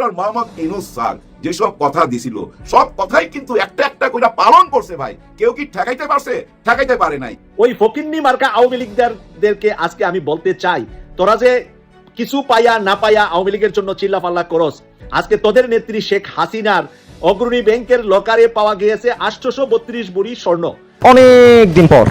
Doctor Mohammad Yunus sir যেসব কথা দিছিল সব কথাই কিন্তু একটা একটা করে পালন করছে ভাই। কেউ কি ঠেকাইতে পারছে? ঠেকাইতে পারে নাই। ওই ফকিন্নি মার্কা আওয়ামী লীগদেরকে আজকে আমি বলতে চাই তোরা যে কিছু পাইয়া না পাইয়া আওয়ামী লীগের জন্য চিল্লাফাল্লা করস আজকে তোদের নেত্রী শেখ হাসিনার অগ্রণী ব্যাংকের লকারে পাওয়া গিয়েছে আটশোশো বত্রিশ বুড়ি স্বর্ণ। অনেক দিন পর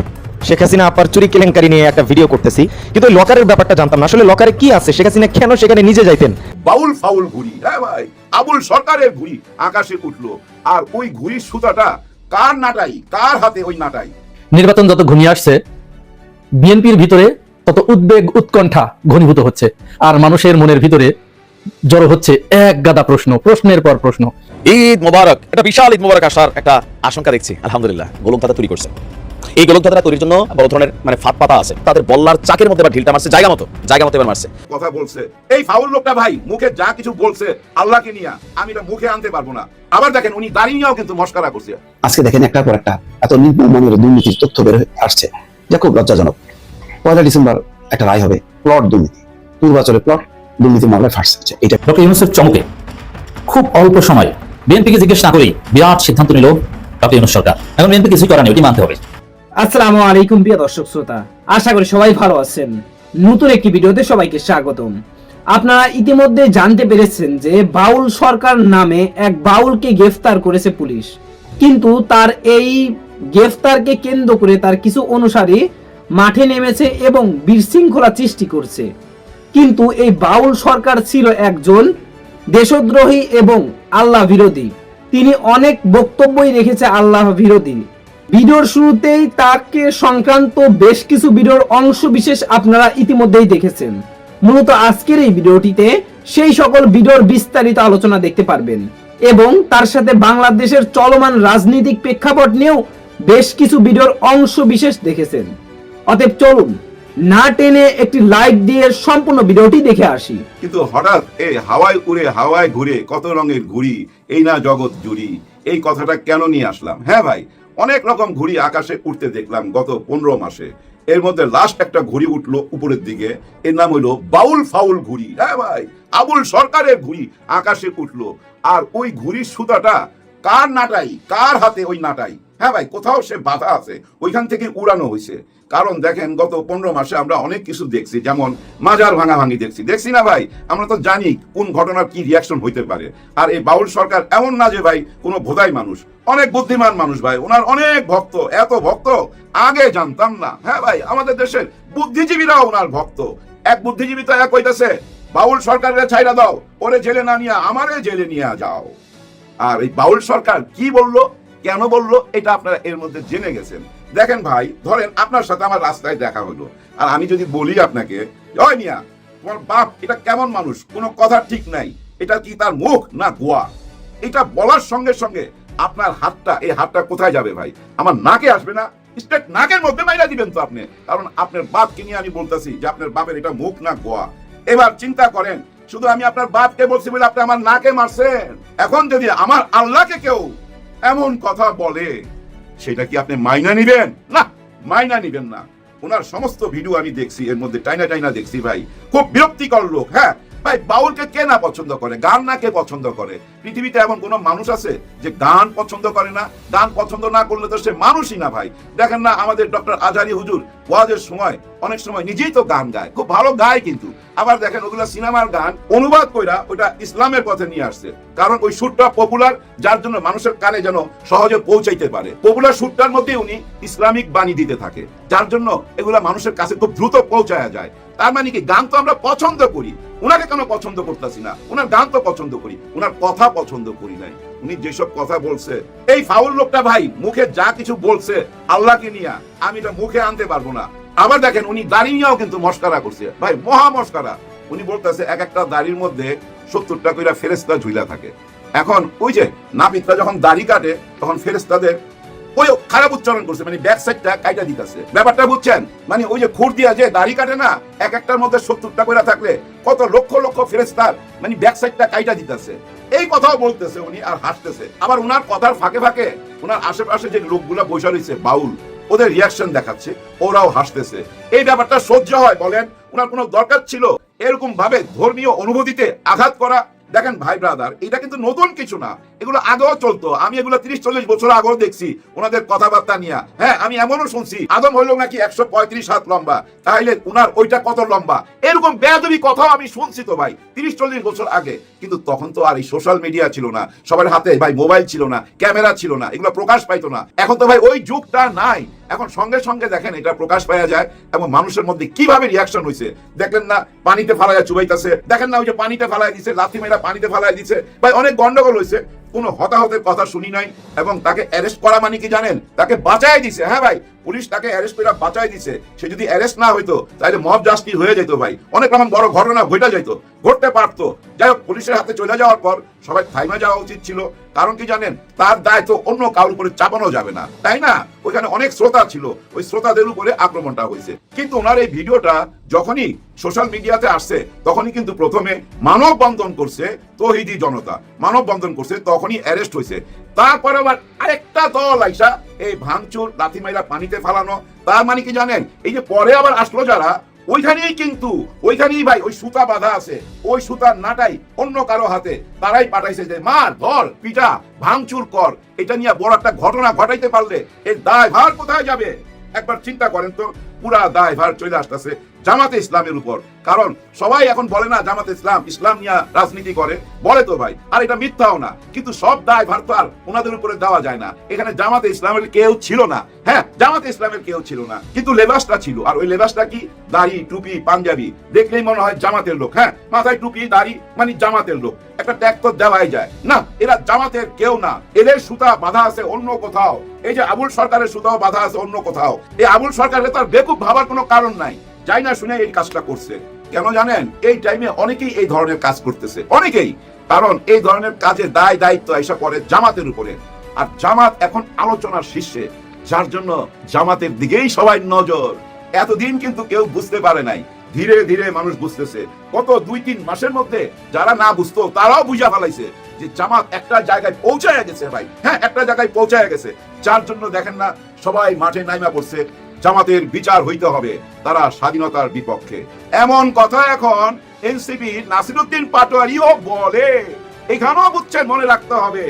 শেখ হাসিনা আপার চুরি কেলেঙ্কারি নিয়ে একটা ভিডিও করতেছি কিন্তু লকারের ব্যাপারটা জানতাম না। আসলে লকারে কি আছে? শেখ হাসিনা কেন সেখানে নিজে যাইতেন? বাউল ফাউল ঘুড়ি হ্যাঁ ভাই আবুল সরকারের ঘুড়ি আকাশে উঠল। আর ওই ঘুড়ির সুতাটা কার নাটাই? কার হাতে ওই নাটাই? নির্বাচন যত ঘনিয়ে আসছে বিএনপির ভিতরে তত উদ্বেগ উৎকণ্ঠা ঘনীভূত হচ্ছে। আর মানুষের মনের ভিতরে জড়ো হচ্ছে এক গাদা প্রশ্ন প্রশ্নের পর প্রশ্ন। ঈদ মোবারক একটা বিশাল ঈদ মোবারক আসার একটা আশঙ্কা দেখছি। আলহামদুলিল্লাহ গোলক দাদা তৈরি করছে। এই গোলক দাদা তৈরির জন্য বড় ধরনের মানে ফাঁদ পাতা আছে। তাদের বল্লার চাকের মধ্যে এবার ঢিলটা মারছে জায়গা মতো জায়গা মতো এবার মারছে। কথা বলছে। এই ফাউল লোকটা ভাই মুখে যা কিছু বলছে আল্লাহকে নিয়ে আমি এটা মুখে আনতে পারব না। আবার দেখেন উনি দাঁড়িয়ে নিয়েও কিন্তু মস্কারা করছে। আজকে দেখেন একটার পর একটা এত নির্মমানের দুর্নীতির তথ্য বের হয়ে আসছে। যা খুব লজ্জাজনক। পয়লা ডিসেম্বর একটা রায় হবে প্লট দুর্নীতি। পূর্বাচলে প্লট দুর্নীতি মামলায় ফাঁসছে এটা ডক্টর ইউনুসের চমকে। খুব অল্প সময় বিএনপিকে জিজ্ঞেস না করেই বিরাট সিদ্ধান্ত নিল ডক্টর ইউনুস সরকার। এখন বিএনপি কিছুই করার নেই ওটি মানতে হবে। আসসালামু আলাইকুম প্রিয় দর্শক শ্রোতা। আশা করি সবাই ভালো আছেন। নতুন একটি ভিডিওতে সবাইকে স্বাগতম। আপনারা ইতিমধ্যে জানতে পেরেছেন যে বাউল সরকার নামে এক বাউলকে গ্রেফতার করেছে পুলিশ। কিন্তু তার এই গ্রেফতারকে কেন্দ্র করে তার কিছু অনুসারী মাঠে নেমেছে এবং বিশৃঙ্খলা সৃষ্টি করছে। কিন্তু এই বাউল সরকার ছিল একজন দেশদ্রোহী এবং আল্লাহ বিরোধী। তিনি অনেক বক্তব্যই রেখেছে আল্লাহ বিরোধী। ভিডিওর শুরুতেই তাকে সংক্রান্ত বেশ কিছু ভিডিওর অংশ বিশেষ আপনারা ইতিমধ্যেই দেখেছেন। মূলত আজকের এই ভিডিওটিতে সেই সকল ভিডিওর বিস্তারিত আলোচনা দেখতে পারবেন এবং তার সাথে বাংলাদেশের চলমান রাজনৈতিক প্রেক্ষাপট নিয়েও বেশ কিছু ভিডিওর অংশ বিশেষ দেখেছেন। অতএব চলুন, না টেনে একটি লাইক দিয়ে সম্পূর্ণ ভিডিওটি দেখে আসি। কিন্তু হঠাৎ এই হাওয়ায় উড়ে, হাওয়ায় ঘুরে, কত রঙের ঘুড়ি, এই না জগৎ জুড়ি, এই কথাটা কেন নিয়ে আসলাম? হ্যাঁ ভাই অনেক রকম ঘুড়ি আকাশে উঠতে দেখলাম গত পনেরো মাসে। এর মধ্যে লাস্ট একটা ঘুড়ি উঠল উপরের দিকে। এর নাম হলো বাউল ফাউল ঘুড়ি। হ্যাঁ ভাই, আবুল সরকারের ঘুড়ি আকাশে উঠল। আর ওই ঘুড়ির সুতাটা কার নাটাই? কার হাতে ওই নাটাই? হ্যাঁ ভাই, কোথাও সে বাধা আছে। ওইখান থেকে উড়ানো হয়েছে কারণ দেখেন, গত পনেরো মাসে আমরা অনেক কিছু দেখছি, যেমন মাজার ভাঙা ভাঙি দেখছি। দেখছি না ভাই, আমরা তো জানি কোন ঘটনার কি রিয়াকশন হইতে পারে। আর এই বাউল সরকার এমন না যে ভাই, কোনো ভোদাই মানুষ, অনেক বুদ্ধিমান মানুষ ভাই, ওনার অনেক ভক্ত, এত ভক্ত, আগে জানতাম না। হ্যাঁ ভাই, আমাদের দেশের বুদ্ধিজীবীরাও ওনার ভক্ত। এক বুদ্ধিজীবী তো এক হইতেছে, বাউল সরকারের ছাইরা দাও, ওরে জেলে না নিয়ে, আমারে জেলে নিয়ে যাও। আর এই বাউল সরকার কি বলল? কেন বলল? এটা আপনারা এর মধ্যে জেনে গেছেন। দেখেন ভাই, ধরেন আপনার সাথে আমার রাস্তায় দেখা হলো। আর আমি যদি বলি আপনাকে জয় মিয়া, তোমার বাপ এটা কেমন মানুষ? কোনো কথা ঠিক নাই। এটা কি তার মুখ না গোয়া এটা বলার সঙ্গে সঙ্গে আপনার হাতটা, এই হাতটা কোথায় যাবে ভাই? আমার নাকে আসবে না? স্ট্রেট নাকের মধ্যে মাইরা দিবেন তো আপনি। কারণ আপনার বাপকে নিয়ে আমি বলতেছি যে আপনার বাপের এটা মুখ না গোয়া এবার চিন্তা করেন, শুধু আমি আপনার বাপকে বলছি বলে আপনি আমার নাকে মারছেন? এখন যদি আমার আল্লাহকে কেউ এমন কথা বলে, সেটা কি আপনি মাইনা নিবেন? না, মাইনা নিবেন না। ওনার সমস্ত ভিডিও আমি দেখছি, এর মধ্যে টাইনা টাইনা দেখছি ভাই। খুব বিরক্তিকর লোক হ্যাঁ? ভাই, বাউলকে কে না পছন্দ করে? গান না কে পছন্দ করে? পৃথিবীতে এমন কোন মানুষ আছে যে গান পছন্দ করে না? গান পছন্দ না করলে তো সে মানুষই না ভাই। দেখেন না আমাদের ডক্টর আজারি হুজুর, ওয়াজের সময় অনেক সময় নিজেই তো গান গায়, খুব ভালো গায় কিন্তু। আবার দেখেন ওগুলা সিনেমার গান, অনুবাদ কইরা ওটা ইসলামের পথে নিয়ে আসছে। কারণ ওই সুরটা পপুলার যার জন্য মানুষের কানে যেন সহজে পৌঁছাইতে পারে। পপুলার সুরটার মধ্যে উনি ইসলামিক বাণী দিতে থাকে, যার জন্য এগুলা মানুষের কাছে খুব দ্রুত পৌঁছায়া যায়। তার মানে কি, গান তো আমরা পছন্দ করি। উনাকে কেন পছন্দ করতেছি না? উনার গান তো পছন্দ করি, উনার কথা পছন্দ করি নাই। উনি যেসব কথা বলছে, এই ফাউল লোকটা ভাই, মুখে যা কিছু বলছে, আল্লাহকে নিয়ে, আমি এটা মুখে আনতে পারব না। আবার দেখেন উনি দাড়ি নিয়েও কিন্তু মস্কারা করছে। ভাই, মহা মস্কারা। উনি বলতেছে, এক একটা দাড়ির মধ্যে সত্তরটা কইরা ফেরেস্তা ঝুলা থাকে। এখন ওই যে নাপিতরা যখন দাড়ি কাটে, তখন ফেরেস্তাদের ওই খারাপ উচ্চারণ করছে মানে ব্যাক সাইডটা কাইটা দিতেছে। ব্যাপারটা বুঝছেন? মানে ওই যে খুর দিয়া যে দাড়ি কাটে না, এক একটার মধ্যে সত্তরটা করে থাকলে কত লক্ষ লক্ষ ফেরেস্তার মানে ব্যাক সাইডটা কাইটা দিতেছে। এই কথাও বলতেছে উনি আর হাসতেছে। আবার উনার কথার ফাঁকে ফাঁকে উনার আশেপাশে যে লোকগুলা বসে রয়েছে বাউল ওদের রিয়াকশন দেখাচ্ছে, ওরাও হাসতেছে। এই ব্যাপারটা সহ্য হয়, বলেন। ওনার কোনো দরকার ছিল? এরকম ভাবে ধর্মীয় অনুভূতিতে আঘাত করা, দেখেন ভাই ব্রাদার এটা কিন্তু নতুন কিছু না। এগুলো আগেও চলতো। আমি এগুলো তিরিশ, চল্লিশ বছর আগেও দেখছি, ওনাদের কথাবার্তা নিয়ে। হ্যাঁ আমি এমনও শুনছি, আদম হইল নাকি একশো পঁয়ত্রিশ হাত লম্বা তাহলে উনার ওইটা কত লম্বা? এরকম বেয়াদবি কথাও আমি শুনছি তো ভাই, তিরিশ, চল্লিশ বছর আগে। কিন্তু তখন তো আর এই সোশ্যাল মিডিয়া ছিল না, সবার হাতে ভাই মোবাইল ছিল না ক্যামেরা ছিল না, এগুলো প্রকাশ পাইতো না। এখন তো ভাই ওই যুগটা নাই। এখন সঙ্গে সঙ্গে দেখেন, এটা প্রকাশ পাওয়া যায় এবং মানুষের মধ্যে কীভাবে রিয়াকশন হয়েছে দেখলেন না, পানিতে ফালাইয়া চুবাইতেছে। দেখেন না, ওই যে পানিতে ফালাই দিছে, লাথি মেয়েরা পানিতে ফালাই দিছে। ভাই অনেক গন্ডগোল হয়েছে কোনো হতাহতের কথা শুনি নাই এবং তাকে অ্যারেস্ট করা মানে কি জানেন? তাকে বাঁচাই দিছে। হ্যাঁ ভাই পুলিশ তাকে অ্যারেস্ট করে বাঁচাই দিছে। সে যদি অ্যারেস্ট না হইতো, তাহলে মব জাস্টিস হয়ে যেত ভাই। অনেক রকম বড় ঘটনা ঘটে যেত ঘটতে পারতো। যাই হোক, পুলিশের হাতে চলে যাওয়ার পর সবাই থাইমা যাওয়া উচিত ছিল। কারণ কি জানেন, তার দায়িত্ব অন্য কারোর উপরে চাপানো যাবে না। তাই না? ওইখানে অনেক শ্রোতা ছিল। ওই শ্রোতাদের উপরে আক্রমণটা হয়েছে কিন্তু ওনার এই ভিডিওটা যখনই সোশ্যাল মিডিয়াতে আসছে, তখনই কিন্তু প্রথমে মানব বন্ধন করছে তহিদি জনতা। মানব বন্ধন করছে, তখনই অ্যারেস্ট হয়েছে তারপর আবার আরেকটা দল আইসা, এই ভাঙচুর, লাথি মাইরা পানিতে ফালানো, তার মানে কি জানেন? এই যে পরে আবার আসলো যারা, ওইখানেই কিন্তু, ওইখানেই ভাই, ওই সুতা বাঁধা আছে, ওই সুতার নাটাই অন্য কারও হাতে, তারাই পাঠাইছে যে, মার, ধর, পিটা, ভাঙচুর কর, এটা নিয়ে বড় একটা ঘটনা ঘটাইতে পারলে, এর দায় ভার কোথায় যাবে? একবার চিন্তা করেন তো, পুরা দায় ভার চলে আসতেছে। জামাতে ইসলামের উপর। কারণ সবাই এখন বলে না, জামাতে ইসলাম ইসলাম নিয়ে রাজনীতি করে। বলে তো ভাই, আর এটা মিথ্যাও না। কিন্তু সব দায় ভার তো আর ওনাদের উপরে দেওয়া যায় না। এখানে জামাতে ইসলামের কেউ ছিল না। হ্যাঁ জামাতে ইসলামের কেউ ছিল না। কিন্তু লেবাসটা ছিল। আর ওই লেবাসটা কি? দাড়ি, টুপি, পাঞ্জাবি। দেখলেই মনে হয় জামাতের লোক। হ্যাঁ মাথায় টুপি, দাড়ি মানে জামাতের লোক। একটা ট্যাগ তো দেওয়াই যায়। না, এরা জামাতের কেউ না। এদের সুতা বাধা আছে অন্য কোথাও। এই যে আবুল সরকারের সুতাও বাধা আছে অন্য কোথাও। এই আবুল সরকারের তার বেকুব ভাবার কোনো কারণ নাই। যাই না শুনে এই কাজটা করছে। কেন জানেন? এই টাইমে অনেকেই এই ধরনের কাজ করতেছে। অনেকেই। কারণ এই ধরনের কাজে দায়, দায়িত্ব এসে পড়ে জামাতের উপরে। আর জামাত এখন আলোচনার শীর্ষে, যার জন্য জামাতের দিকেই সবাই নজর। এতদিন কিন্তু কেউ বুঝতে পারে নাই। ধীরে ধীরে মানুষ বুঝতেছে। কত দুই, তিন মাসের মধ্যে যারা না বুঝতো, তারাও বুঝা ফেলাইছে যে জামাত একটা জায়গায় পৌঁছায় গেছে ভাই। হ্যাঁ একটা জায়গায় পৌঁছায় গেছে। যার জন্য দেখেন না, সবাই মাঠে নাইমা পড়ছে। জামাতের বিচার হইতে হবে তারা স্বাধীনতার বিপক্ষে। এমন কথা এখন এনসিপি নাসিরুদ্দিন পাটোয়ারিও বলে। এখানেও বুঝছেন, মনে রাখতে হবে,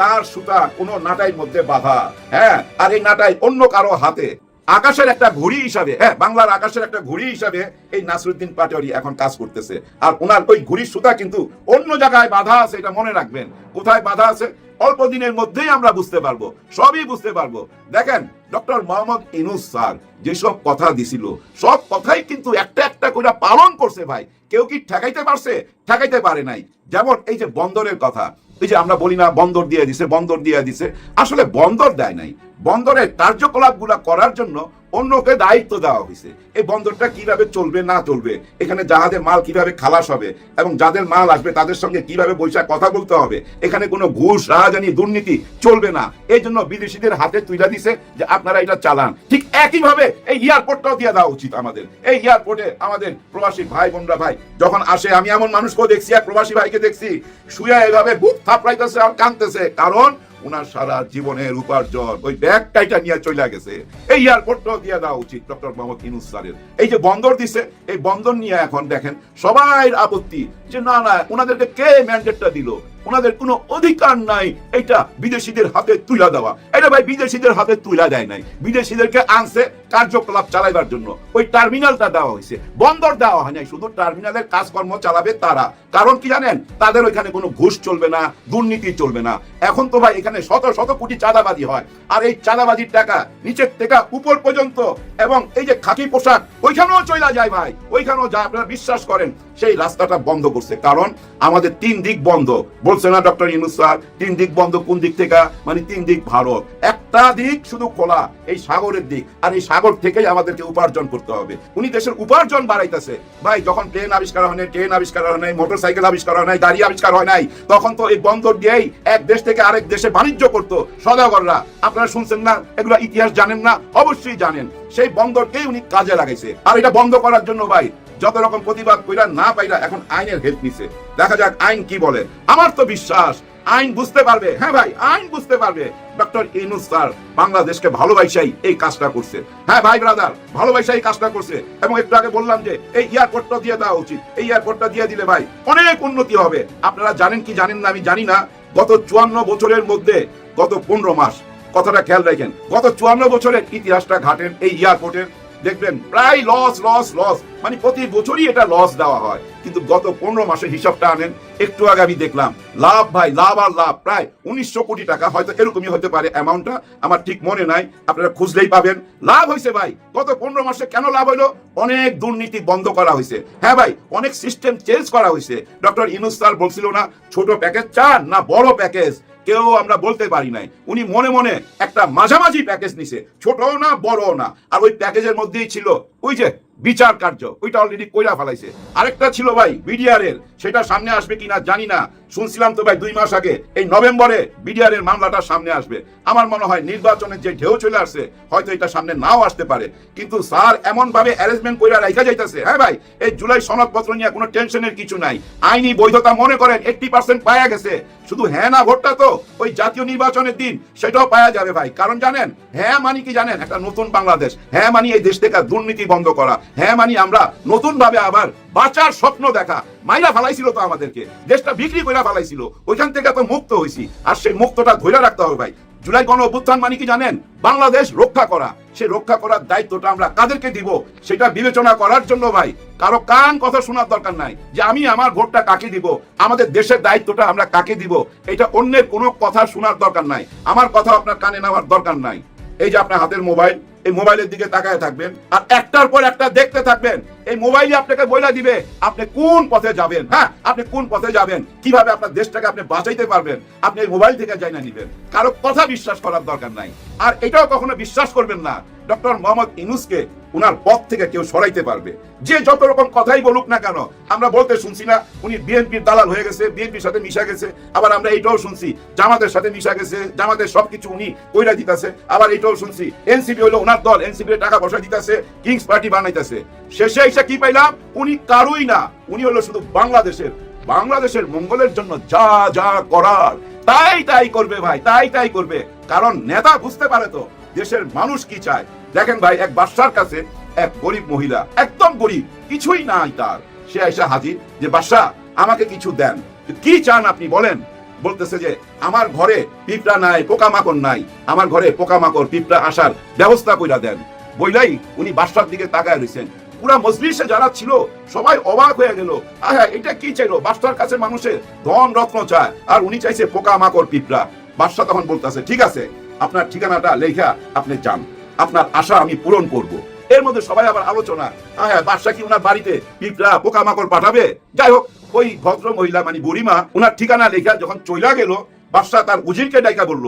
তার সুতা কোনো নাটাই মধ্যে বাধা। হ্যাঁ আর এই নাটাই অন্য কারও হাতে। আকাশের একটা ঘড়ি হিসাবে হ্যাঁ বাংলার আকাশের একটা ঘড়ি হিসাবে এই নাসরুদ্দিন পাটোয়ারি এখন কাজ করতেছে। আর ওনার ওই ঘড়ির সুতা কিন্তু অন্য জায়গায় বাধা আছে, এটা মনে রাখবেন। কোথায় বাধা আছে? অল্প দিনের মধ্যেই আমরা বুঝতে পারব, সবই বুঝতে পারব। দেখেন, ডক্টর মোহাম্মদ ইনুস স্যার যেসব কথা দিছিল, সব কথাই কিন্তু একটা একটা করে পালন করছে ভাই। কেউ কি ঠেকাইতে পারছে? ঠেকাইতে পারে নাই। যেমন এই যে বন্দরের কথা, এই যে আমরা বলি না বন্দর দিয়ে দিছে, বন্দর দিয়ে দিছে। আসলে বন্দর দেয় নাই। বন্দরের কার্যকলাপ করার জন্য অন্যকে দায়িত্ব দেওয়া হয়েছে এই বন্দরটা কীভাবে চলবে, না চলবে, এখানে জাহাজের মাল কীভাবে খালাস হবে এবং যাদের মাল আসবে তাদের সঙ্গে কীভাবে বৈশাখ কথা বলতে হবে, এখানে কোনো ঘুষ, রাহাজানি, দুর্নীতি চলবে না। এই জন্য বিদেশিদের হাতে তুলে দিছে যে আপনারা এটা চালান। ঠিক একইভাবে এই এয়ারপোর্টটাও দিয়ে দেওয়া উচিত আমাদের। এই এয়ারপোর্টে আমাদের প্রবাসী ভাই, বোনরা, ভাই, যখন আসে, আমি এমন মানুষকেও দেখছি, এক প্রবাসী ভাইকে দেখছি, শুয়ে এভাবে বুক থাপড়াইতেছে আর কাঁদতেছে। কারণ ওনার সারা জীবনের উপার্জন। ওই ব্যাগ টাইটা নিয়ে চলে গেছে। এই এয়ারপোর্টটাও দিয়ে দেওয়া উচিত, ডক্টর মোহাম্মদ ইনুস স্যারের। এই যে বন্দর দিছে, এই বন্দর নিয়ে এখন দেখেন সবাই আপত্তি যে না না ওনাদেরকে কে ম্যান্ডেটটা দিল? ওনাদের কোনো অধিকার নাই এটা বিদেশিদের হাতে তুলে দেওয়া। এটা ভাই বিদেশিদের হাতে তুলে দেয় নাই। বিদেশিদেরকে আনছে কার্যকলাপ চালাইবার জন্য। ওই টার্মিনালটা দেওয়া হয়েছে। বন্দর দেওয়া হয় নাই, শুধু টার্মিনালের কাজকর্ম চালাবে তারা। কারণ কি জানেন? তাদের ওইখানে কোনো ঘুষ চলবে না, দুর্নীতি চলবে না। এখন তো ভাই এখানে শত শত কোটি চাঁদাবাজি হয়। আর এই চাঁদাবাজির টাকা নিচের থেকে উপর পর্যন্ত এবং এই যে খাকি পোশাক, ওইখানেও চলে যায় ভাই। ওইখানেও যা আপনারা বিশ্বাস করেন, সেই রাস্তাটা বন্ধ করছে। কারণ আমাদের তিন দিক বন্ধ। বলছে না, ডক্টর ইনুস তিন দিক বন্ধ কোন দিক থেকে? মানে তিন দিক ভারত। একটা দিক শুধু খোলা, এই সাগরের দিক। আর এই সাগর থেকেই আমাদেরকে উপার্জন করতে হবে। উনি দেশের উপার্জন বাড়াইতেছে। ভাই, যখন ট্রেন আবিষ্কার হয় নাই, ট্রেন আবিষ্কার হয় নাই মোটর সাইকেল আবিষ্কার হয় নাই, গাড়ি আবিষ্কার হয় নাই, তখন তো এই বন্দর দিয়েই এক দেশ থেকে আরেক দেশে বাণিজ্য করতো সদাগররা। আপনারা শুনছেন না? এগুলো ইতিহাস জানেন না? অবশ্যই জানেন। সেই বন্দরকেই উনি কাজে লাগাইছে। আর এটা বন্ধ করার জন্য ভাই যত রকম প্রতিবাদ কইরা না পাইরা এখন আইনের হেল্প নিছে। দেখা যাক আইন কি বলে। আমার তো বিশ্বাস, আইন বুঝতে পারবে। হ্যাঁ ভাই, আইন বুঝতে পারবে। ডক্টর ইনুস স্যার বাংলাদেশকে ভালোবাসাই এই কাজটা করছে। হ্যাঁ ভাই ব্রাদার ভালোবাসাই কাজটা করছে। এবং একটু আগে বললাম যে, এই এয়ারপোর্টটা দিয়ে দেওয়া উচিত। এই এয়ারপোর্টটা দিয়ে দিলে ভাই অনেক উন্নতি হবে। আপনারা জানেন কি জানেন না আমি জানি না, গত চুয়ান্ন বছরের মধ্যে গত পনেরো মাস। কথাটা খেয়াল রাখেন, গত চুয়ান্ন বছরের ইতিহাসটা ঘাটেন এই এয়ারপোর্টের দেখবেন, প্রায় লস লস লস মানে প্রতি বছরই এটা লস দেওয়া হয়। কিন্তু গত পনেরো মাসের হিসাবটা আনেন, একটু আগে আমি দেখলাম, লাভ ভাই, লাভ আর লাভ, প্রায় উনিশশো কোটি টাকা। হয়তো এরকমই হতে পারে অ্যামাউন্টটা আমার ঠিক মনে নাই, আপনারা খুঁজলেই পাবেন। লাভ হয়েছে ভাই, গত পনেরো মাসে কেন লাভ হইল অনেক দুর্নীতি বন্ধ করা হয়েছে। হ্যাঁ ভাই, অনেক সিস্টেম চেঞ্জ করা হয়েছে। ডক্টর ইনুস স্যার বলছিল না, ছোট প্যাকেজ চান না বড় প্যাকেজ কেউ আমরা বলতে পারি নাই। উনি মনে মনে একটা মাঝামাঝি প্যাকেজ নিছে। ছোট না বড় না। আর ওই প্যাকেজের মধ্যেই ছিল ওই যে বিচার কার্য, ওইটা অলরেডি কইরা ফেলাইছে। আরেকটা ছিল ভাই বিডিআর এর সেটা সামনে আসবে কিনা জানি না। শুনছিলাম তো ভাই দুই মাস আগে, এই নভেম্বরে বিডিআর এর মামলাটা সামনে আসবে। আমার মনে হয় নির্বাচনের যে ঢেউ চলে আসছে, হয়তো এটা সামনে নাও আসতে পারে। কিন্তু স্যার এমন ভাবে অ্যারেঞ্জমেন্ট কইরা রাখা যাইতেছে হ্যাঁ ভাই? এই জুলাই সনদপত্র নিয়ে কোনো টেনশনের কিছু নাই। আইনি বৈধতা মনে করেন এইটটি পার্সেন্ট পাওয়া গেছে। শুধু হ্যাঁ না ভোটটা তো, ওই জাতীয় নির্বাচনের দিন, সেটাও পাওয়া যাবে ভাই। কারণ জানেন হ্যাঁ মানি কি জানেন, একটা নতুন বাংলাদেশ হ্যাঁ মানি এই দেশ থেকে দুর্নীতি বন্ধ করা হ্যাঁ মানি আমরা নতুন ভাবে আবার বাঁচার স্বপ্ন দেখা। মাইরা ফালাইছিল তো আমাদেরকে। দেশটা বিক্রি করে ফালাইছিল। ওইখান থেকে তো মুক্ত হয়েছি আর সেই মুক্তটা ধরে রাখতে হবে ভাই। জুলাই গণ অভ্যুত্থান মানে কি জানেন? বাংলাদেশ রক্ষা করা। সে রক্ষা করার দায়িত্বটা আমরা কাদেরকে দিব, সেটা বিবেচনা করার জন্য ভাই। কারও কান কথা শোনার দরকার নাই যে আমি আমার ভোটটা কাকে দিব? আমাদের দেশের দায়িত্বটা আমরা কাকে দিব? এটা অন্যের কোনো কথা শোনার দরকার নাই। আমার কথা আপনার কানে নেওয়ার দরকার নাই। এই যে আপনার হাতের মোবাইল এই মোবাইলের দিকে তাকায় থাকবেন আর একটার পর একটা দেখতে থাকবেন। এই মোবাইলই আপনাকে বইলা দিবে আপনি কোন পথে যাবেন হ্যাঁ? আপনি কোন পথে যাবেন? কীভাবে আপনার দেশটাকে আপনি বাঁচাইতে পারবেন? আপনি এই মোবাইল থেকে যাই না নিবেন। কারও কথা বিশ্বাস করার দরকার নাই। আর এটাও কখনো বিশ্বাস করবেন না ডক্টর মোহাম্মদ ইনুসকে উনার পথ থেকে কেউ সরাইতে পারবে। যে যত রকম কথাই বলুক না কেন, আমরা বলতে শুনছি না, উনি বিএনপির দালাল হয়ে গেছে, বিএনপির সাথে মিশা গেছে, আবার আমরা এইটাও শুনছি, জামাতের সাথে মিশা গেছে, জামাতের সবকিছু উনি কইরা দিতেছে, আবার এইটাও শুনছি, এনসিপি হলো ওনার দল এনসিপি টাকা পয়সা দিতেছে, কিংস পার্টি বানাইতেছে। শেষে এসে কি পাইলাম? উনি কারুই না, উনি হলো শুধু বাংলাদেশের বাংলাদেশের মঙ্গলের জন্য যা যা করার, তাই তাই করবে ভাই, তাই তাই করবে, কারণ নেতা বুঝতে পারে তো দেশের মানুষ কি চায়? দেখেন ভাই, এক বাদশার কাছে এক গরিব মহিলা, একদম গরিব, কিছুই নাই তার। সে আইসা হাজির যে বাদশাহ আমাকে কিছু দেন। কি চান আপনি বলেন? বলতেছে যে, আমার ঘরে পিঁপড়া নাই, পোকামাকড় নাই। আমার ঘরে পোকামাকড়, পিঁপড়া আসার ব্যবস্থা কইরা দেন। বইলাই উনি বাদশার দিকে তাকায় রয়েছেন পুরা মজলিসে যারা ছিল, সবাই অবাক হয়ে গেল। হ্যাঁ এটা কি চাইলো? বাদশার কাছে মানুষের ধন রত্ন চায়, আর উনি চাইছে পোকামাকড়, পিঁপড়া। বাদশা তখন বলতেছে, ঠিক আছে আপনার ঠিকানাটা লেখা আপনি যান। আপনার আশা আমি পূরণ করব। এর মধ্যে সবাই আবার আলোচনা। হ্যাঁ বাদশা কি ওনার বাড়িতে পিঁপড়া পোকামাকড় পাঠাবে? যাই হোক, ওই ভদ্র মহিলা মানে বুড়িমা ওনার ঠিকানা লেখা যখন চইলা গেল, বাদশা তার উজিরকে ডাইকা বলল,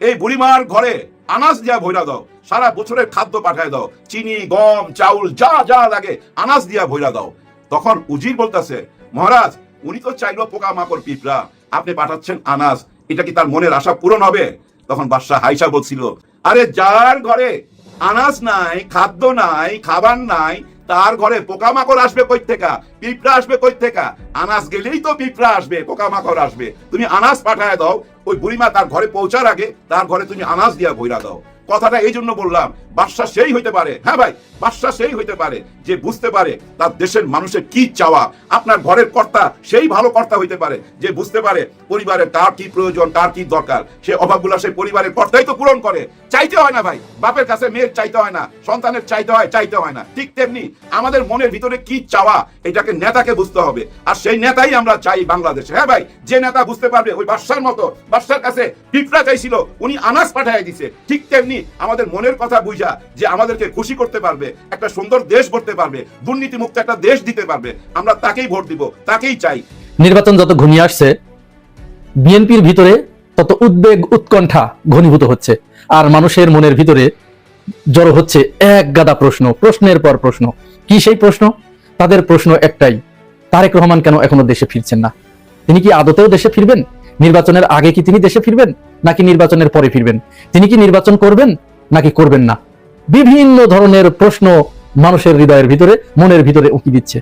এই বুড়িমার ঘরে আনাজ দিয়া ভৈরা দাও, সারা বছরের খাদ্য পাঠায় দাও, চিনি, গম, চাউল, যা যা লাগে আনাজ দিয়া ভৈরা দাও। তখন উজির বলতেছে, মহারাজ, উনি তো চাইলো পোকামাকড় পিঁপড়া, আপনি পাঠাচ্ছেন আনাজ, এটা কি তার মনের আশা পূরণ হবে? তখন বাদশাহ হাইসা বলছিল, আরে যার ঘরে আনাজ নাই, খাদ্য নাই, খাবার নাই, তার ঘরে পোকামাকড় আসবে কই থেকে পিঁপড়া আসবে কই থেকে আনাজ গেলেই তো পিঁপড়া আসবে, পোকামাকড় আসবে। তুমি আনাজ পাঠায় দাও, ওই বুড়িমা তার ঘরে পৌঁছার আগে তার ঘরে তুমি আনাজ দিয়া ভইরা দাও। কথাটা এই জন্য বললাম, বাদশা সেই হইতে পারে। হ্যাঁ ভাই, বাদশা সেই হইতে পারে যে বুঝতে পারে তার দেশের মানুষের কি চাওয়া, আপনার ঘরের কর্তা সেই ভালো কর্তা হইতে পারে যে বুঝতে পারে পরিবারের কার কি প্রয়োজন, কার কি দরকার। সে অভাবগুলো সেই পরিবারের কর্তাই তো পূরণ করে। চাইতে হয় না ভাই, বাপের কাছে মেয়ের চাইতে হয় না, সন্তানের চাইতে হয় চাইতে হয় না। ঠিক তেমনি আমাদের মনের ভিতরে কি চাওয়া, এটাকে নেতাকে বুঝতে হবে। আর সেই নেতাই আমরা চাই বাংলাদেশে। হ্যাঁ ভাই, যে নেতা বুঝতে পারবে ওই বাদশার মতো, বাদশার কাছে পিঁপড়া চাইছিল, উনি আনাজ পাঠায় দিছে। ঠিক তেমনি আমাদের মনের কথা বুঝা যে আমাদেরকে খুশি করতে পারবে, একটা সুন্দর দেশ করতে পারবে দুর্নীতি মুক্ত একটা দেশ দিতে পারবে। আমরা তাকেই ভোট দিব, তাকেই চাই। নির্বাচন যত ঘনিয়ে আসছে, বিএনপির ভিতরে তত উদ্বেগ, উৎকণ্ঠা ঘনীভূত হচ্ছে। আর মানুষের মনের ভিতরে জড়ো হচ্ছে এক গাদা প্রশ্ন, প্রশ্নের পর প্রশ্ন। কি সেই প্রশ্ন? তাদের প্রশ্ন একটাই, তারেক রহমান কেন এখনও দেশে ফিরছেন না? তিনি কি আদতেও দেশে ফিরবেন? নির্বাচনের আগে কি তিনি দেশে ফিরবেন, নাকি নির্বাচনের পরে ফিরবেন? তিনি কি নির্বাচন করবেন, নাকি করবেন না? বিভিন্ন ধরনের প্রশ্ন মানুষের হৃদয়ের ভিতরে, মনের ভিতরে উঁকি দিচ্ছে।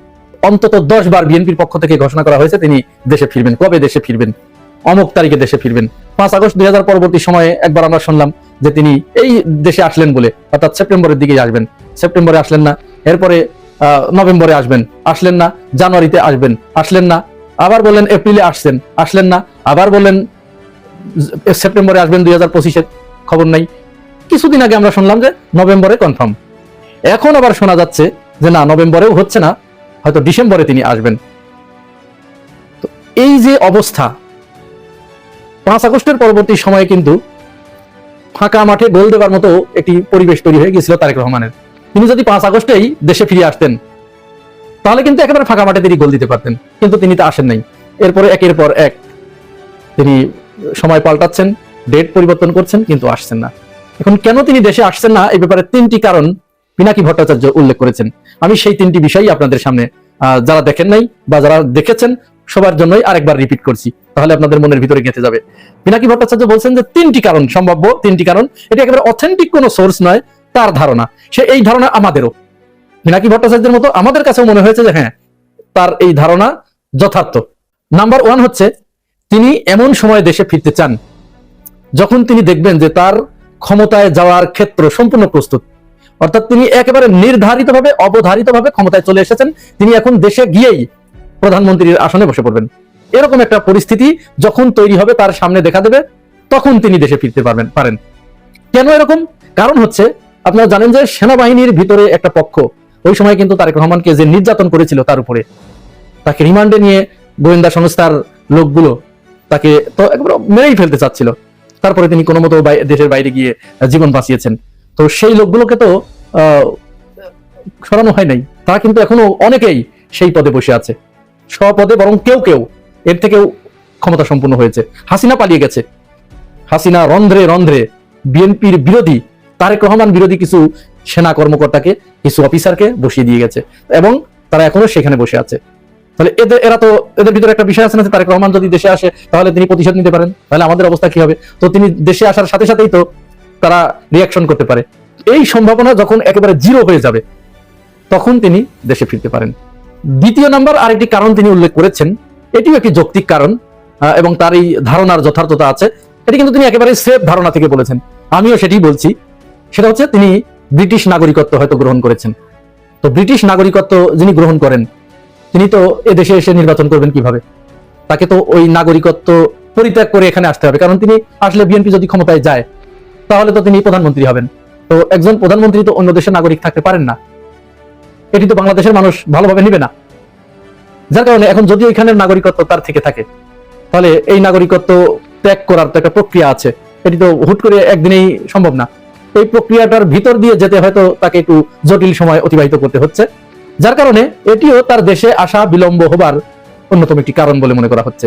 অন্তত দশ বার বিএনপির পক্ষ থেকে ঘোষণা করা হয়েছে তিনি দেশে ফিরবেন। কবে দেশে ফিরবেন? অমুক তারিখে দেশে ফিরবেন। পাঁচ আগস্ট দুই হাজার পরবর্তী সময়ে একবার আমরা শুনলাম যে তিনি এই দেশে আসলেন বলে, অর্থাৎ সেপ্টেম্বরের দিকে আসবেন। সেপ্টেম্বরে আসলেন না, এরপরে নভেম্বরে আসবেন। আসলেন না, জানুয়ারিতে আসবেন। আসলেন না আবার বললেন, এপ্রিলে আসছেন। আসলেন না। আবার বললেন, সেপ্টেম্বরে আসবেন দুই হাজার পঁচিশের খবর নাই। কিছুদিন আগে আমরা শুনলাম যে নভেম্বরে কনফার্ম। এখন আবার শোনা যাচ্ছে যে না, নভেম্বরেও হচ্ছে না, হয়তো ডিসেম্বরে তিনি আসবেন। তো এই যে অবস্থা, পাঁচ আগস্টের পরবর্তী সময়ে কিন্তু ফাঁকা মাঠে গোল দেবার মতো একটি পরিবেশ তৈরি হয়ে গিয়েছিল তারেক রহমানের। তিনি যদি পাঁচ আগস্টেই দেশে ফিরে আসতেন তাহলে কিন্তু একেবারে ফাঁকা মাঠে তিনি গোল দিতে পারতেন। কিন্তু তিনি তো আসেন নাই। এরপরে একের পর এক তিনি সময় পাল্টাচ্ছেন ডেট পরিবর্তন করছেন, কিন্তু আসছেন না। এখন কেন তিনি দেশে আসছেন না? এই ব্যাপারে তিনটি কারণ পিনাকি ভট্টাচার্য উল্লেখ করেছেন। আমি সেই তিনটি বিষয়ই আপনাদের সামনে যারা দেখেন নাই বা যারা দেখেছেন, সবার জন্যই আরেকবার রিপিট করছি। তাহলে আপনাদের মনের ভিতরে গেঁথে যাবে। পিনাকি ভট্টাচার্য বলছেন যে তিনটি কারণ, সম্ভাব্য তিনটি কারণ, এটা একেবারে অথেন্টিক কোনো সোর্স নয়, তার ধারণা। সে এই ধারণা আমাদেরও। পিনাকি ভট্টাচার্যের মতো আমাদের কাছেও মনে হয়েছে যে হ্যাঁ তার এই ধারণা যথার্থ। নাম্বার ওয়ান হচ্ছে, তিনি এমন সময় দেশে ফিরতে চান, যখন তিনি দেখবেন যে তার ক্ষমতায় যাওয়ার ক্ষেত্র সম্পূর্ণ প্রস্তুত। অর্থাৎ তিনি একেবারে নির্ধারিতভাবে, অবধারিতভাবে ক্ষমতায় চলে এসেছেন। তিনি এখন দেশে গিয়েই প্রধানমন্ত্রীর আসনে বসে পড়বেন। এরকম একটা পরিস্থিতি যখন তৈরি হবে, তার সামনে দেখা দেবে, তখন তিনি দেশে ফিরতে পারবেন পারেন। কেন এরকম? কারণ হচ্ছে, আপনারা জানেন যে সেনাবাহিনীর ভিতরে একটা পক্ষ ওই সময় কিন্তু তারেক রহমানকে যে নির্যাতন করেছিল তার উপরে, তাকে রিমান্ডে নিয়ে গোয়েন্দা সংস্থার লোকগুলো তাকে তো একবার মেরেই ফেলতে চাচ্ছিল। তারপরে তিনি কোনো মতো দেশের বাইরে গিয়ে জীবন বাঁচিয়েছেন। তো সেই লোকগুলোকে তো সরানো হয় নাই। তারা কিন্তু এখনও অনেকেই সেই পদে বসে আছে। স্বপদে বরং কেউ কেউ এর থেকেও ক্ষমতা সম্পূর্ণ হয়েছে। হাসিনা পালিয়ে গেছে। হাসিনা রন্ধ্রে রন্ধ্রে বিএনপির বিরোধী, তারেক রহমান বিরোধী কিছু সেনা কর্মকর্তাকে, কিছু অফিসারকে বসিয়ে দিয়ে গেছে। এবং তারা এখনও সেখানে বসে আছে। তাহলে এদের, এরা তো, এদের ভিতরে একটা বিষয় আছে না তারেক রহমান যদি দেশে আসে, তাহলে তিনি প্রতিশোধ নিতে পারেন? তাহলে আমাদের অবস্থা কি হবে? তো তিনি দেশে আসার সাথে সাথেই তো তারা রিয়াকশন করতে পারে। এই সম্ভাবনা যখন একেবারে জিরো হয়ে যাবে, তখন তিনি দেশে ফিরতে পারেন। দ্বিতীয় নাম্বার, আরেকটি কারণ তিনি উল্লেখ করেছেন। এটিও একটি যৌক্তিক কারণ এবং তার এই ধারণার যথার্থতা আছে। এটি কিন্তু তিনি একেবারে সেফ ধারণা থেকে বলেছেন। আমিও সেটি বলছি। সেটা হচ্ছে তিনি ব্রিটিশ নাগরিকত্ব হয়তো গ্রহণ করেছেন। তো ব্রিটিশ নাগরিকত্ব যিনি গ্রহণ করেন, তিনি তো এ দেশে এসে নির্বাচন করবেন কীভাবে? তাকে তো ওই নাগরিকত্ব পরিত্যাগ করে এখানে আসতে হবে, কারণ তিনি আসলে বিএনপি যদি ক্ষমতায় যায়, তাহলে তো তিনি প্রধানমন্ত্রী হবেন। তো একজন প্রধানমন্ত্রী তো অন্য দেশের নাগরিক থাকতে পারেন না। এটি তো বাংলাদেশের মানুষ ভালোভাবে নিবে না। যার কারণে এখন যদি এখানের নাগরিকত্ব তার থেকে থাকে, তাহলে এই নাগরিকত্ব ত্যাগ করার তো একটা প্রক্রিয়া আছে। এটি তো হুট করে একদিনেই সম্ভব না। এই প্রক্রিয়াটার ভিতর দিয়ে যেতে হয়তো তাকে একটু জটিল সময় অতিবাহিত করতে হচ্ছে। যার কারণে এটিও তার দেশে আসা বিলম্ব হবার অন্যতম একটি কারণ বলে মনে করা হচ্ছে।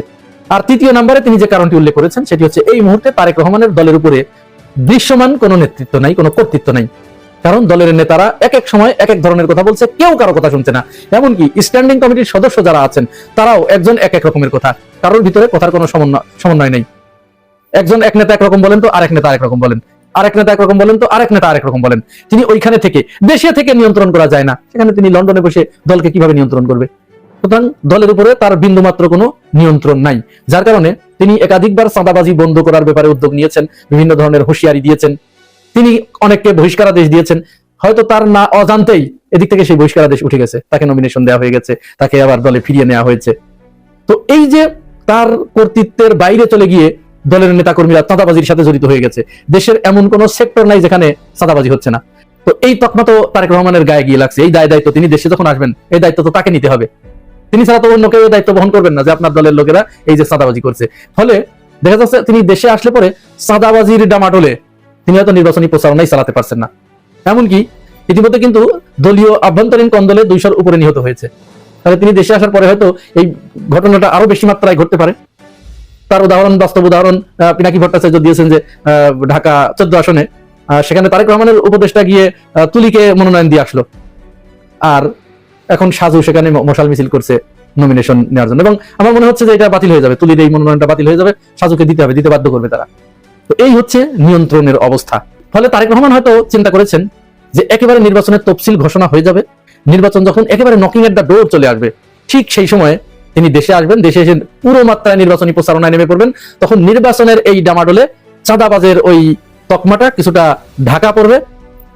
আর তৃতীয় নম্বরে তিনি যে কারণটি উল্লেখ করেছেন, সেটি হচ্ছে এই মুহূর্তে তারেক রহমানের দলের উপরে দৃশ্যমান কোনো নেতৃত্ব নাই, কোনো কর্তৃত্ব নাই। কারণ দলের নেতারা এক এক সময় এক এক ধরনের কথা বলছে, কেউ কারও কথা শুনছে না। এমনকি স্ট্যান্ডিং কমিটির সদস্য যারা আছেন, তারাও একজন এক এক রকমের কথা। কারোর ভিতরে কথার কোনো সমন্বয় সমন্বয় নেই। একজন এক নেতা একরকম বলেন তো আরেক নেতা আরেক রকম বলেন। আরেক নেতা একরকম বলেন তো আরেক নেতা আরেক রকম বলেন। তিনি ওইখানে থেকে, দেশে থেকে নিয়ন্ত্রণ করা যায় না। সেখানে তিনি লন্ডনে বসে দলকে কীভাবে নিয়ন্ত্রণ করবে? সুতরাং দলের উপরে তার বিন্দুমাত্র কোনো নিয়ন্ত্রণ নাই। যার কারণে তিনি একাধিকবার চাঁদাবাজি বন্ধ করার ব্যাপারে উদ্যোগ নিয়েছেন, বিভিন্ন ধরনের হুঁশিয়ারি দিয়েছেন। তিনি অনেককে বহিষ্কারাদেশ দিয়েছেন। হয়তো তার না অজান্তেই এদিক থেকে সেই বহিষ্কারাদেশ উঠে গেছে। তাকে নমিনেশন দেওয়া হয়ে গেছে। তাকে আবার দলে ফিরিয়ে নেওয়া হয়েছে। তো এই যে তার কর্তৃত্বের বাইরে চলে গিয়ে দলের নেতাকর্মীরা চাঁদাবাজির সাথে জড়িত হয়ে গেছে। দেশের এমন কোন সেক্টর নাই যেখানে চাঁদাবাজি হচ্ছে না। তো এই তকমা তো তারেক রহমানের গায়ে গিয়ে লাগছে। এই দায় দায়িত্ব তিনি দেশে যখন আসবেন, এই দায়িত্ব তো তাকে নিতে হবে। তিনি ছাড়া তো অন্য কেউ দায়িত্ব বহন করবেন না যে আপনার দলের লোকেরা এই যে চাঁদাবাজি করছে। ফলে দেখা যাচ্ছে তিনি দেশে আসলে পরে চাঁদাবাজির ডামাটোলে তিনি হয়তো নির্বাচনী প্রচারণাই চালাতে পারছেন না। এমনকি ইতিমধ্যে কিন্তু দলীয় আভ্যন্তরীণ কন্দলে দুইশোর উপরে নিহত হয়েছে। তাহলে তিনি দেশে আসার পরে হয়তো এই ঘটনাটা আরও বেশি মাত্রায় ঘটতে পারে। তার উদাহরণ, বাস্তব উদাহরণ পিনাকি ভট্টাচার্য দিয়েছেন যে ঢাকা চোদ্দ আসনে। সেখানে তারেক রহমানের উপদেষ্টা গিয়ে তুলিকে মনোনয়ন দিয়ে আসলো। আর এখন সাজু সেখানে মশাল মিছিল করছে নমিনেশন নেওয়ার জন্য। এবং আমার মনে হচ্ছে যে এটা বাতিল হয়ে যাবে। তুলির এই মনোনয়নটা বাতিল হয়ে যাবে। সাজুকে দিতে হবে, দিতে বাধ্য করবে তারা। তো এই হচ্ছে নিয়ন্ত্রণের অবস্থা। ফলে তারেক রহমান হয়তো চিন্তা করেছেন যে একেবারে নির্বাচনের তফসিল ঘোষণা হয়ে যাবে। নির্বাচন যখন একেবারে নকিং এট দ্য ডোর চলে আসবে, ঠিক সেই সময়ে তিনি দেশে আসবেন, দেশে এসে পুরো মাত্রায় নির্বাচনী প্রচারণায় নেমে পড়বেন। তখন নির্বাচনের এই ডামাডোলে চাঁদাবাজের ওই তকমাটা কিছুটা ঢাকা পড়বে।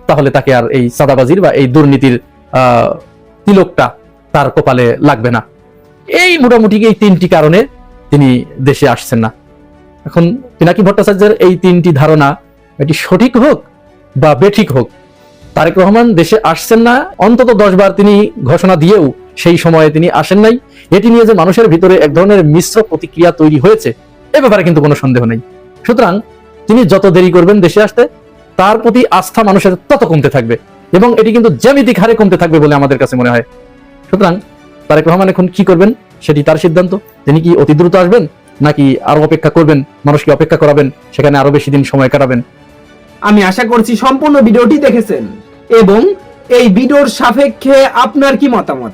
তাহলে তাকে আর এই চাঁদাবাজির বা এই দুর্নীতির তিলকটা তার কপালে লাগবে না। এই মোটামুটি এই তিনটি কারণে তিনি দেশে আসছেন না। এখন পিনাকি ভট্টাচার্যের এই তিনটি ধারণা, এটি সঠিক হোক বা বেঠিক হোক, তারেক রহমান দেশে আসছেন না। অন্তত দশ বার তিনি ঘোষণা দিয়েও সেই সময়ে তিনি আসেন নাই। এটি নিয়ে যে মানুষের ভিতরে এক ধরনের মিশ্র প্রতিক্রিয়া তৈরি হয়েছে, এ ব্যাপারে কিন্তু কোনো সন্দেহ নেই। সুতরাং তিনি যত দেরি করবেন দেশে আসতে, তার প্রতি আস্থা মানুষের তত কমতে থাকবে এবং এটি কিন্তু জ্যামিতিক হারে কমতে থাকবে বলে আমাদের কাছে মনে হয়। সুতরাং তারেক রহমান এখন কি করবেন? সেটি তার সিদ্ধান্ত। তিনি কি অতি দ্রুত আসবেন, নাকি আরও অপেক্ষা করবেন মানুষকে অপেক্ষা করাবেন, সেখানে আরও বেশি দিন সময় কাটাবেন? আমি আশা করছি সম্পূর্ণ ভিডিওটি দেখেছেন এবং এই ভিডিওর সাপেক্ষে আপনার কি মতামত?